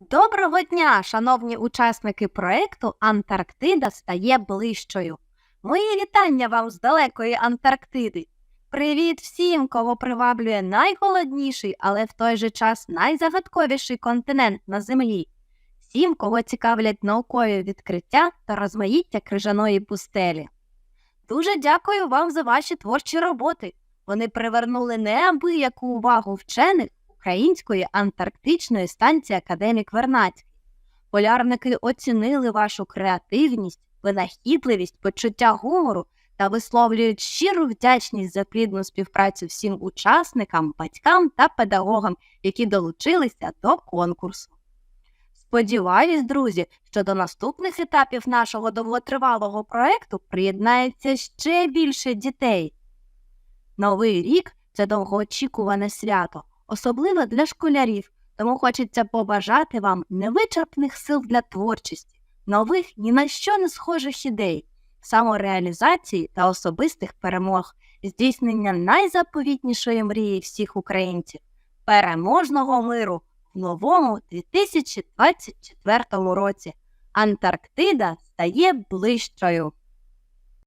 Доброго дня, шановні учасники проекту Антарктида стає ближчою. Мої вітання вам з далекої Антарктиди. Привіт всім, кого приваблює найголодніший, але в той же час найзагадковіший континент на землі. Всім, кого цікавлять наукові відкриття та розмаїття крижаної пустелі. Дуже дякую вам за ваші творчі роботи. Вони привернули неабияку увагу вчених Української антарктичної станції Академік Вернацький. Полярники оцінили вашу креативність, винахідливість, почуття гумору та висловлюють щиру вдячність за плідну співпрацю всім учасникам, батькам та педагогам, які долучилися до конкурсу. Сподіваюсь, друзі, що до наступних етапів нашого довготривалого проекту приєднається ще більше дітей. Новий рік це довгоочікуване свято, особливо для школярів, тому хочеться побажати вам невичерпних сил для творчості, нових ні на що не схожих ідей, самореалізації та особистих перемог, здійснення найзаповітнішої мрії всіх українців переможного миру в новому 2024 році. Антарктида стає ближчою.